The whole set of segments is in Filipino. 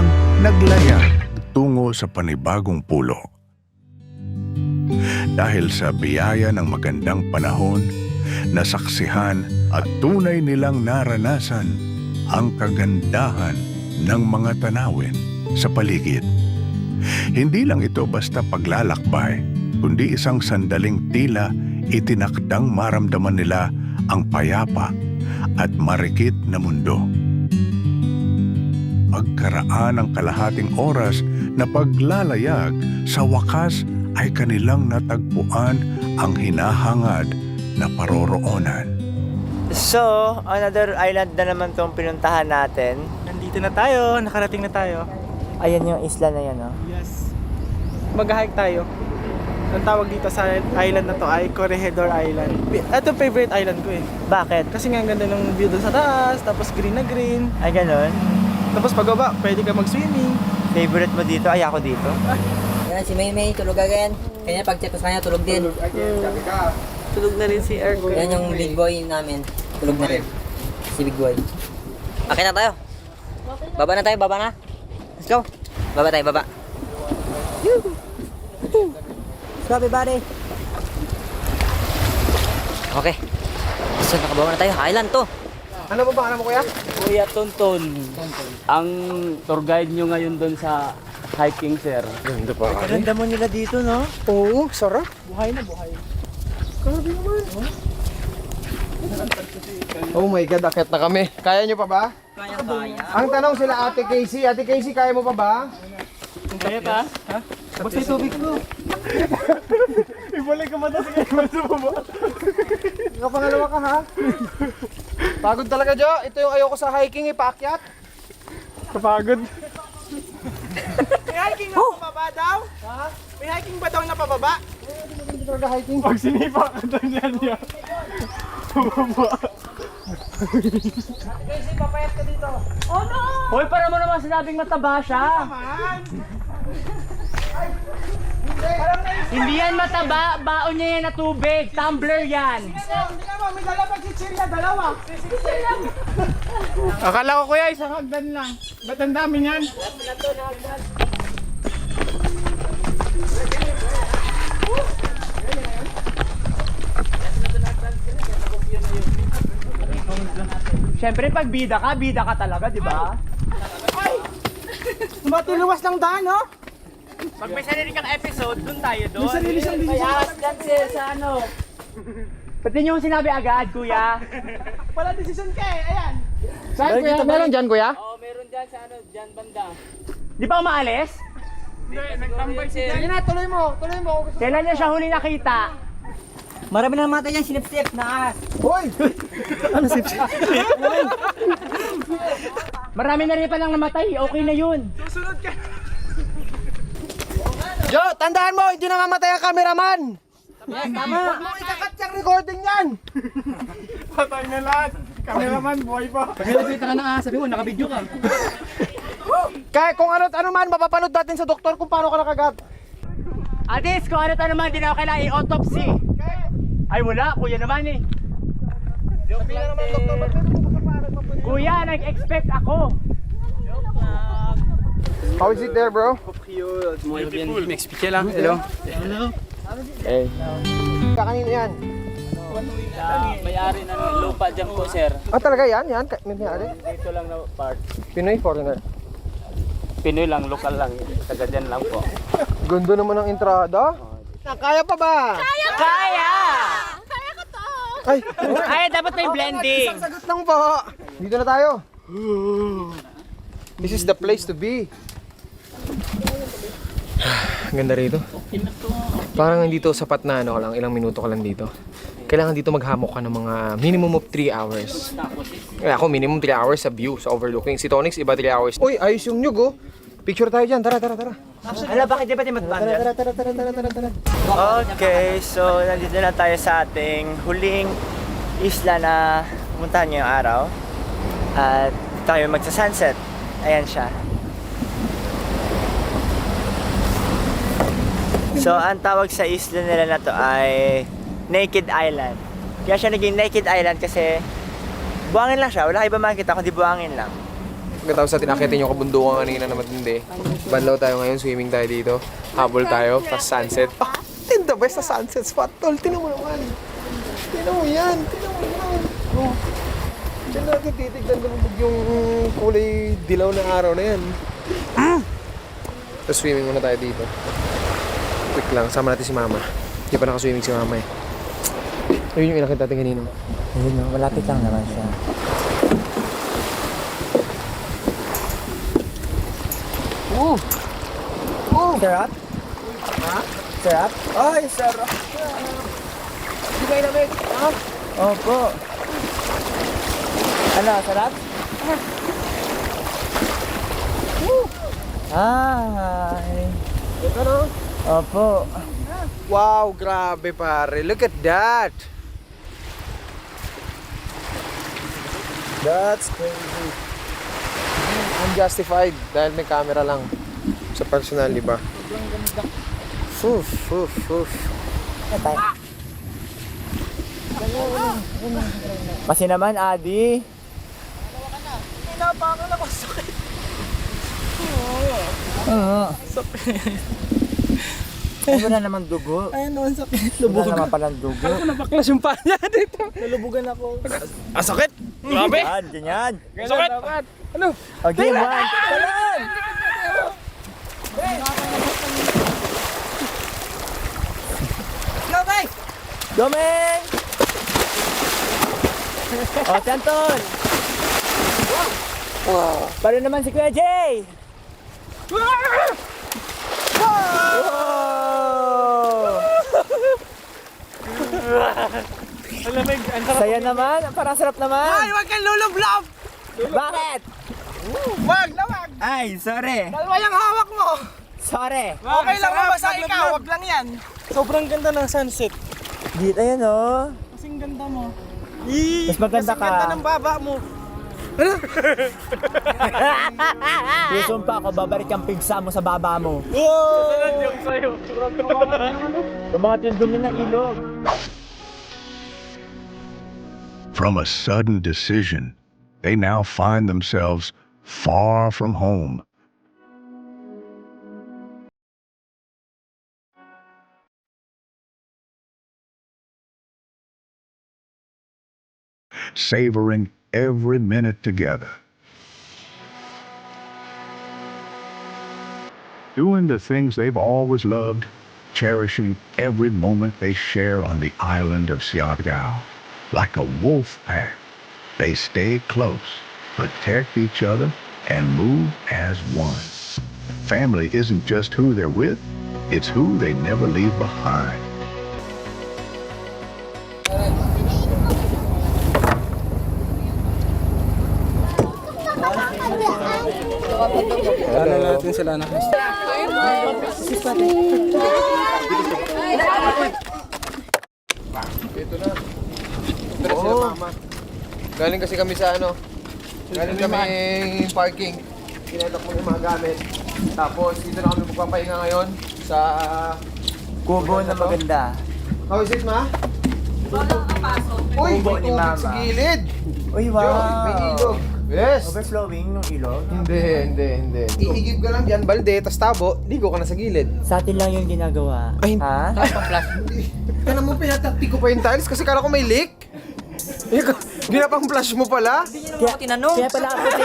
silang naglayag tungo sa panibagong pulo. Dahil sa biyaya ng magandang panahon, nasaksihan at tunay nilang naranasan ang kagandahan ng mga tanawin sa paligid. Hindi lang ito basta paglalakbay, kundi isang sandaling tila itinakdang maramdaman nila ang payapa at marikit na mundo. Pagkaraan ng kalahating oras na paglalayag, sa wakas ay kanilang natagpuan ang hinahangad na paroroonan. So, another island na naman tong pinuntahan natin. Nandito na tayo, nakarating na tayo. Ayan yung isla na yan, oh. Yes. Mag-hike tayo. Ang tawag dito sa island na to ay Corregidor Island. Ito favorite island ko eh. Bakit? Kasi nga ang ganda ng view doon sa taas, tapos green na green. Ay, ganun. Tapos pagbaba, pwede ka mag-swimming. Favorite mo dito? Ay, ako dito. Yan, si Maymay, tulog agad. Kanya pag-chat ko sa kanya, tulog din. Tulog na rin si Ergo. Yan yung big boy namin. Tulog na rin. Si big boy. Okay na tayo. Baba na tayo, baba na. Let's go. Baba tayo, baba. Let's go, everybody. Okay. So, nakabawa na tayo. Island to. Ano ba pangalan mo kuya? Kuya Tonton, ang tour guide nyo ngayon doon sa hiking, sir. Ganda mo nila dito, no? Oo, sarap. Buhay na, buhay. Oh my God, akit na kami. Kaya nyo pa ba? Kaya, kaya. Ang tanong sila Ate Casey. Ate Casey, kaya mo pa ba? Kaya ta? Basta yung tubig ko. Ibalik ka mata sa kayo sa baba. Ikaw pangalawa ka ha? Pagod talaga Jo. Ito yung ayoko sa hiking, ipaakyat. Kapagod. May hiking na pababa daw? Ha? May hiking ba daw na pababa? Hindi talaga hiking. Pag sinipa ka daw niyan niya. Hoy, para mo naman sinabing mataba siya. Hindi yan mataba, baon niya yan na tubig, tumbler yan. May dala pag si Chirya, dalawa. Akala ko kuya, isang hagdan lang. Ba't ang dami niyan? Siyempre, pag bida ka, bida ka talaga, di ba? Matiluwas ng daan, no? Pag may sarili kang episode, dun tayo doon. May sarili siyang May ahas dyan, sa ano. Ba't di niyo sinabi agad, kuya? Wala decision ka eh, ayan. Saan kuya? Meron dyan kuya? Oo, meron dyan sa ano, dyan banda. Di ba umaalis? Hindi, nagtambay si Sige na, tuloy mo. Tuloy mo. Kailan niya siya huli nakita? Marami na namatay yan, sinip-sip na ahas. Hoy! Marami na rin palang namatay, okay na yun. Susunod ka. Jo, tandaan mo, hindi namamatay ang cameraman. Tama. Huwag mo ikakat yung recording yan. Patay na lahat. Cameraman, buhay pa. Kaya kung ano ano man, mapapanood natin sa doktor kung paano ka nakagat. Atis, kung ano naman, di na ako kailangan i-autopsy. Ay wala, kuya naman eh. Sabihin na naman doktor, ba't mo? Kuya, nag-expect ako. How is it there, bro? Kakanino yan? May-ari ng lupa dyan po, sir. Ah, talaga yan? Yan? May may-ari? Dito lang na part. Pinoy foreigner. Pinoy lang, lokal lang. Taga dyan lang po. Ganda naman ang entrada. Kaya pa ba? Kaya! Ay, Ay, dapat may blending. isang sagot lang po. Dito na tayo. This is the place to be. Ganda rito. Parang hindi to sapat na ano lang, ilang minuto ka lang dito. Kailangan dito maghamok ka ng mga minimum of 3 hours. Kaya ako minimum 3 hours sa view, sa overlooking. Si Tonix, iba 3 hours. Uy, ayos yung nyug oh. Picture tayo dyan, tara, tara, tara. Ala, bakit di ba di matbaan yan? Tara, tara, tara, tara, tara, tara. Okay, so nandito na tayo sa ating huling isla na pumuntahan ngayong araw. At tayo magsa-sunset. Ayan siya. So, ang tawag sa isla nila na to ay Naked Island. Kaya siya naging Naked Island kasi buhangin lang siya. Wala iba makikita kundi buhangin lang. Pagkatapos natin akitin yung kabundukan kanina na matindi. Banlaw tayo ngayon, swimming tayo dito. Habol tayo, tapos sunset. Ah, tinda best sa sunset spot, tol. Tinan mo naman. Tinan mo yan, tinan mo yan. Oh. Diyan natin titignan lumubog yung kulay dilaw na araw na yan. Tapos swimming muna tayo dito. Quick lang, sama natin si mama. Hindi pa nakaswimming si mama eh. Ayun yung inakit natin kanina. Ayun, no, malapit lang naman siya. Oh! Oh! Sarap? Ha? Sarap? Ay, sarap! Hindi kayo namin. Ha? Opo. Ano, sarap? Ito no? Opo. Wow, grabe pare. Look at that. That's crazy. Unjustified dahil may camera lang sa personal, di ba? Fuf, fuf, fuf. Kasi naman, Adi. Oo. Ay, wala naman dugo. Ayun naman sakit. Wala naman palang dugo. Napaklas yung paa niya dito. Nalubugan ako. Ah, sakit! Grabe! Yan, ganyan. Sakit! Ano? O, game one. Talan! Gabay! Domeng! O, Santon! Wow. Para naman si Kuya Jay! Wow! Alamig. Ang sarap. Saya naman, parang sarap naman. Ay, wag kang lulublob! Bakit? Wag na wag! Ay, sorry. Dalawa yung hawak mo! Sorry. Okay lang mo basta ikaw, wag lang yan. Sobrang ganda ng sunset. Dito, ayun oh. Kasing ganda mo. Mas maganda Kasing ganda ka. ng baba mo. Susumpa ako, babalik ang pigsa mo sa baba mo. Wow! sa'yo. Tumangat yung dumi ng ilog. From a sudden decision, they now find themselves far from home. Savoring every minute together. Doing the things they've always loved, cherishing every moment they share on the island of Siargao. Like a wolf pack, they stay close, protect each other, and move as one. Family isn't just who they're with, it's who they never leave behind. Natin sila na? Ito na. Ito na sila mama. Galing kasi kami sa ano. Galing kami parking. Kinetok mo yung mga gamit. Tapos dito na kami magpapahinga ngayon sa... Kubo na maganda. How is it, ma? Uy, Kubo may ni tubig Mama. sa gilid. Uy, Yo, may ilog. Yes. Overflowing yung ilog. Hindi, hindi, hindi. Ihigib ka lang dyan, balde, tas tabo, ligo ka na sa gilid. Sa atin lang yung ginagawa. Ay, ha? Kaya mo pinatakti ko pa yung tiles kasi kala ko may leak. Ikaw, Ginapang flash mo pala? Kaya, tinanong. kaya pala ang puti.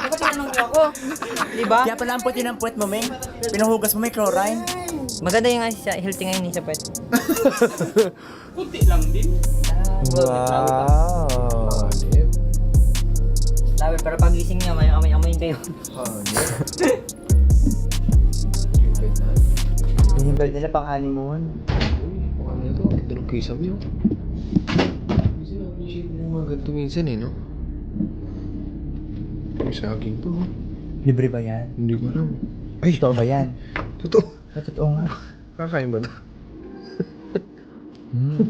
Bakit tinanong niyo ako? Di ba? kaya pala ang puti ng puwet mo, Ming. Pinuhugas mo may chlorine. Maganda yung sa healthy ngayon sa pwet. Wow. Sabi, pero pagising niya, may amoy-amoy kayo. Hinimbal nila pang honeymoon. Ano ito? Ito ng kisam yun. Minsan appreciate mo mga ganito minsan eh, no? May saging pa, oh. Libre ba yan? Hindi ko alam. Ay, Totoo ba yan? totoo. Sa totoo nga. Kakain ba na? Hmm.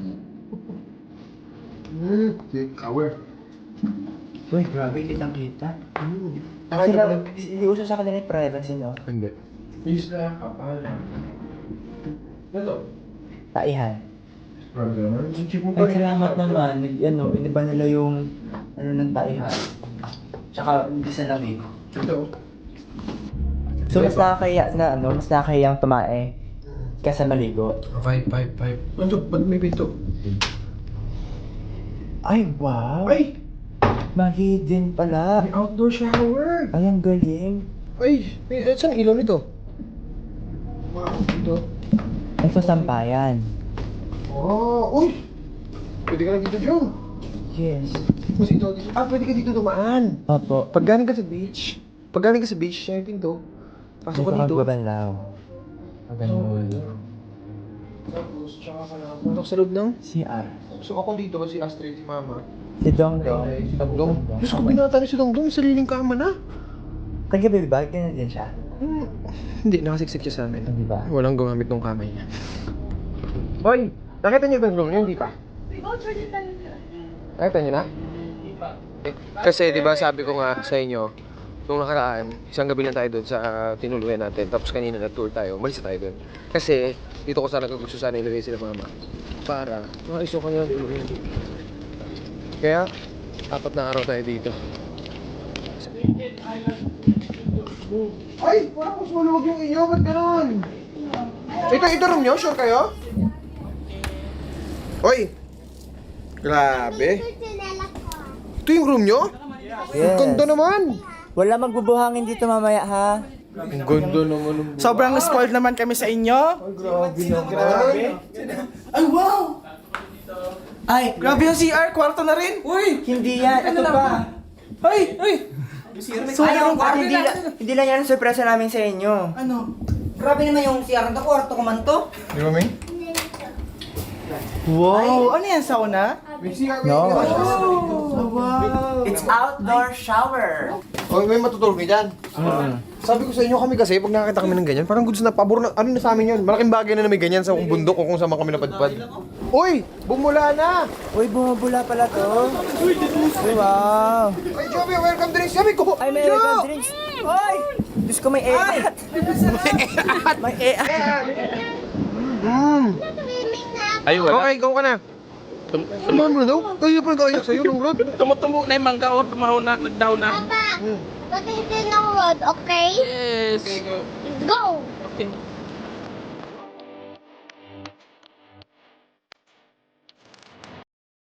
Hmm, si Kawer. Uy, grabe, kitang kita. Kakain Sila, hindi uso sa kanila yung privacy, no? Hindi. Isla, kapal. Ano to? Taihan. Programmer? Ay, salamat naman. Nag, ano, iniba nila yung, ano ng taihan. Tsaka umpisa lang dito. So mas nakakaya na ano, mas nakakayang tumae kaysa maligo. Vibe, vibe, vibe. Ano, ba't may pinto? Ay, wow! Ay! Mali din pala. May outdoor shower! Ay, ang galing. Ay! May, eh, saan ilaw nito? Wow, dito. Ito sampayan. Oh, uy! Pwede ka na dito, Jong. Yes. Mas ito dito. Ah, pwede ka dito dumaan. Opo. Pag galing ka sa beach, pag galing ka sa beach, siya yung pinto. Pasok ka dito. magbabanlaw. Ganun. Tapos, tsaka ka na pumunta sa loob ng... CR. So ako dito, si Astrid, si Mama. Si Dong Dong. Si Dongdong. Diyos ko, binata ni si Dongdong, sariling kama na. Taga baby bag, ganyan din siya. Hmm. Hindi, nakasiksik siya sa amin. Di ba? Walang gumamit ng kamay niya. Hoy! Nakita niyo ba yung? Hindi pa. Nakita niyo na? Eh, Kasi di ba sabi ko nga sa inyo, nung nakaraan, isang gabi lang tayo doon sa uh, tinuluyan natin. Tapos kanina nag-tour tayo, umalis na tayo doon. Kasi dito ko sana gusto sana ilagay sila mama. Para maayos yung kanilang tuluyan. Kaya, apat na araw tayo dito. Ay! Parang mas maluwag yung inyo, ba't ganun? Ito, ito room nyo? Sure kayo? Hoy! Grabe! Ito yung room nyo? Ang ganda naman! Wala magbubuhangin dito mamaya ha. Ang ganda naman ng Sobrang spoiled naman kami sa inyo. Grabe! Ay, wow! Ay, grabe yung CR, kwarto na rin. Uy! Hindi yan, ito pa. Ay, ay! So, Ayaw, at hindi, la, hindi lang yan ang sorpresa namin sa inyo. Ano? Grabe naman yung CR na kwarto ko man to. Di ba, May? Wow! Ano yan, sauna? May CR No. Oh, wow! It's outdoor shower. Oh, may matutulog kayo dyan. Sabi ko sa inyo kami kasi, pag nakakita kami ng ganyan, parang goods na pabor na, ano na sa amin yun? Malaking bagay na na may ganyan sa kung bundok o kung saan man kami napadpad. Uy! Bumula na! Uy, bumubula pala to. Uy, wow. Ay, Joby, welcome drinks! Sabi ko! Ay, may welcome drinks. Uy! Diyos ko, may eat. May eat. Ay, Okay, ikaw ka na. Samahan mo na daw. Kaya pa nag-ayak sa'yo ng rod. Tumutumo na yung mangga o tumaho na, nagdaw na. Papa, pati ng road, okay? Yes. Go! Okay.